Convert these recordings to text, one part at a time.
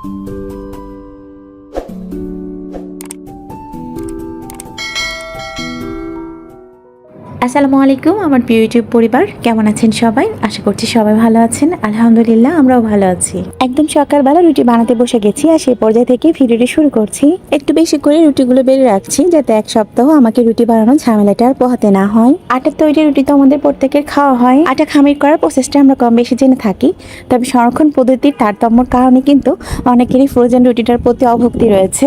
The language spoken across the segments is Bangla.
Thank you. আসসালামু আলাইকুম আমার প্রিয় ইউটিউব পরিবার। কেমন আছেন সবাই? আশা করছি সবাই ভালো আছেন। আলহামদুলিল্লাহ, আমরাও ভালো আছি। একদম সকালবেলা রুটি বানাতে বসে গেছি আর সেই পর্যায়ে থেকে ভিডিওটি শুরু করছি। একটু বেশি করে রুটিগুলো বেড়ে রাখছি যাতে এক সপ্তাহ আমাকে রুটি বানানোর ঝামেলাটা আর পোহাতে না হয়। আটার তৈরি রুটি তো আমাদের প্রত্যেকের খাওয়া হয়। আটা খামির করার প্রসেসটা আমরা কম বেশি জেনে থাকি। তবে সংরক্ষণ পদ্ধতির তারতম্যর কারণে কিন্তু অনেকেরই ফ্রোজেন রুটিটার প্রতি অভক্তি রয়েছে।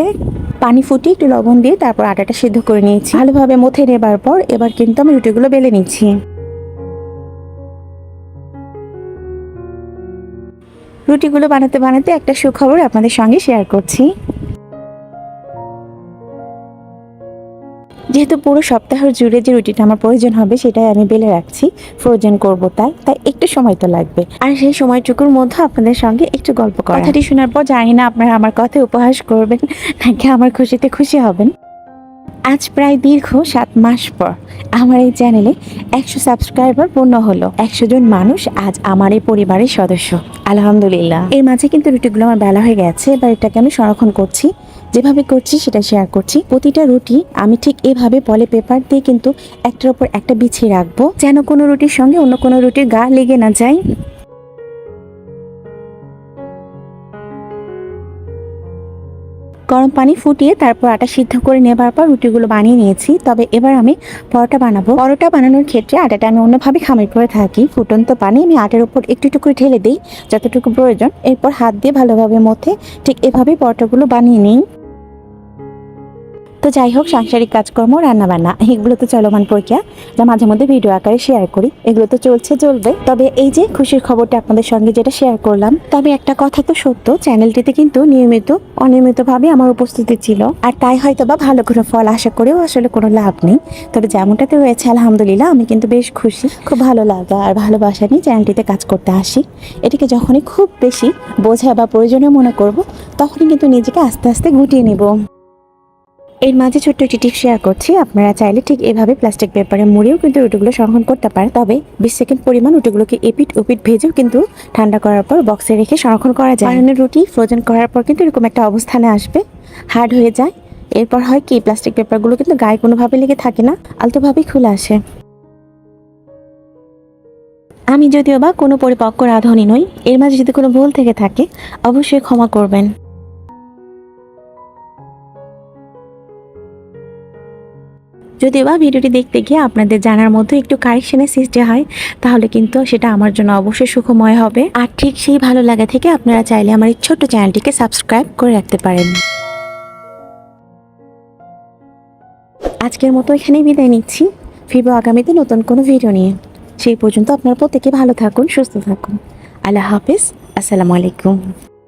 পানি ফুটিয়ে একটু লবণ দিয়ে তারপর আটাটা সিদ্ধ করে নিয়েছি। ভালোভাবে মথে নেবার পর এবার কিন্তু আমি রুটিগুলো বেলে নিচ্ছি। রুটিগুলো বানাতে বানাতে একটা সুখবর আপনাদের সঙ্গে শেয়ার করছি। যেহেতু পুরো সপ্তাহ জুড়ে যে রুটিটা আমার প্রয়োজন হবে, সেটাই আমি বেলে রাখছি ফ্রোজেন করব তাই তাই একটু সময় তো লাগবে। আর সেই সময়টুকুর মধ্যে আপনাদের সঙ্গে একটু গল্প করা। কথাটি শোনার পর জানি না আপনারা আমার কথা উপহাস করবেন, নাকি আমার খুশিতে খুশি হবেন। আজ প্রায় দীর্ঘ সাত মাস পর আমার এই চ্যানেলে একশো সাবস্ক্রাইবার পূর্ণ হলো। একশো জন মানুষ আজ আমার এই পরিবারের সদস্য। আলহামদুলিল্লাহ। এর মাঝে কিন্তু রুটিগুলো আমার বেলা হয়ে গেছে, এবার এটাকে আমি সংরক্ষণ করছি। যেভাবে করছি সেটা শেয়ার করছি। প্রতিটা রুটি আমি ঠিক এভাবে পলে পেপার দিয়ে কিন্তু একটার উপর একটা বিছিয়ে রাখব, যেন কোনো রুটির সঙ্গে অন্য কোনো রুটির গা লেগে না যায়। গরম পানি ফুটিয়ে তারপর আটা সিদ্ধ করে নেবার পর রুটিগুলো বানিয়ে নিয়েছি। তবে এবার আমি পরোটা বানাবো। পরোটা বানানোর ক্ষেত্রে আটাটা আমি অন্যভাবে খামির করে থাকি। ফুটন্ত পানি আমি আটার উপর একটু করে ঢেলে দিই, যতটুকু প্রয়োজন। এরপর হাত দিয়ে ভালোভাবে মথে ঠিক এভাবেই পরোটাগুলো বানিয়ে নিই। তো যাই হোক, সাংসারিক কাজকর্ম, রান্নাবান্না, এগুলো তো চলমান প্রক্রিয়া। যা মাঝে মধ্যে ভিডিও আকারে শেয়ার করি। এগুলো তো চলছে, চলবে। তবে এই যে খুশির খবরটা আপনাদের সঙ্গে যেটা শেয়ার করলাম, তবে একটা কথা তো সত্য চ্যানেলটিতে কিন্তু নিয়মিত, অনিয়মিতভাবে আমার উপস্থিতি ছিল। আর তাই হয়তো বা ভালো কোনো ফল আশা করেও আসলে কোনো লাভ নেই। তবে যেমনটাতে রয়েছে আলহামদুলিল্লাহ, আমি কিন্তু বেশ খুশি। খুব ভালো লাগা আর ভালোবাসা নিয়ে চ্যানেলটিতে কাজ করতে আসি। এটিকে যখনই খুব বেশি বোঝা বা প্রয়োজনীয় মনে করব, তখনই কিন্তু নিজেকে আস্তে আস্তে গুটিয়ে নেব। এর মাঝে ছোট্ট একটি টিপ শেয়ার করছি। আপনারা চাইলে ঠিক এভাবে প্লাস্টিক পেপারে মুড়েও কিন্তু রুটিগুলো সংরক্ষণ করতে পারেন। তবে বিশ সেকেন্ড পরিমাণ রুটিগুলোকে এপিট ওপিট ভেজেও কিন্তু ঠান্ডা করার পর বক্সে রেখে সংরক্ষণ করা যায়। বানানোর রুটি ফ্রোজেন করার পর কিন্তু এরকম একটা অবস্থানে আসবে। হার্ড হয়ে যায়। এরপর হয় কি প্লাস্টিক পেপারগুলো কিন্তু গায়ে কোনোভাবে লেগে থাকে না। আলতোভাবেই খুলে আসে। আমি যদিও বা কোনো পরিপক্ক রাঁধুনি নই, এর মাঝে যদি কোনো ভুল থেকে থাকে, অবশ্যই ক্ষমা করবেন। যদিও বা ভিডিওটি দেখতে গিয়ে আপনাদের জানার মধ্যে একটু কারেকশনের সৃষ্টি হয়, তাহলে কিন্তু সেটা আমার জন্য অবশ্যই সুখময় হবে। আর ঠিক সেই ভালো লাগা থেকে আপনারা চাইলে আমার এই ছোট্ট চ্যানেলটিকে সাবস্ক্রাইব করে রাখতে পারেন। আজকের মতো এখানেই বিদায় নিচ্ছি। ফিরবো আগামীতে নতুন কোনো ভিডিও নিয়ে। সেই পর্যন্ত আপনার প্রত্যেকে ভালো থাকুন, সুস্থ থাকুন। আল্লাহ হাফিজ। আসসালামু আলাইকুম।